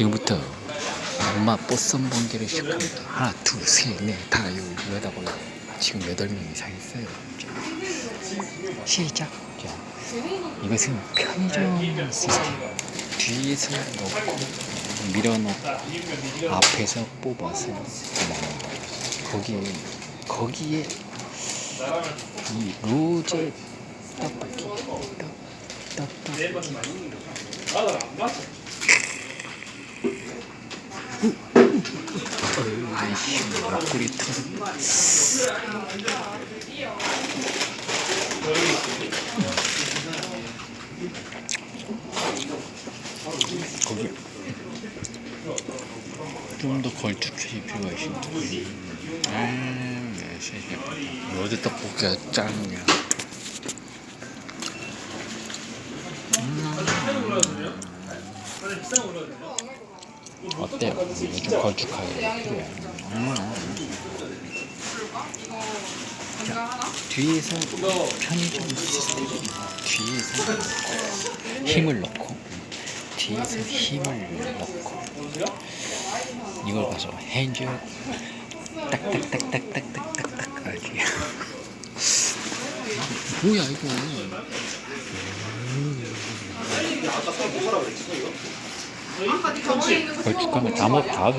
지금부터 엄마 뽀썸 번개를 시작합니다. 하나, 둘, 셋, 넷, 다, 여, 여덟, 번 지금 여덟 명 이상 있어요. 자, 시작. 자, 이것은 편의점 시스템. 뒤에서 넣고 밀어넣고 앞에서 뽑아서 거예요. 거기에 거기에 이 로제 떡볶이 떡 떡볶이 아이씨 터졌 거기 좀더 걸쭉해질 필요가 있습니다. 음, 네, 시작. 로제 떡볶이가 짱이야. 어때요? 좀 걸쭉하게 필요해. 음. 자, 뒤에서 편의점 시스템 뒤에서 힘을 넣고 뒤에서 힘을 넣고 이걸 봐서 핸즈 딱딱딱딱딱딱딱딱 알지? 뭐야 이거? 아까 네 병원에 있는 거 찍어 먹은 거 아니야? 담업 다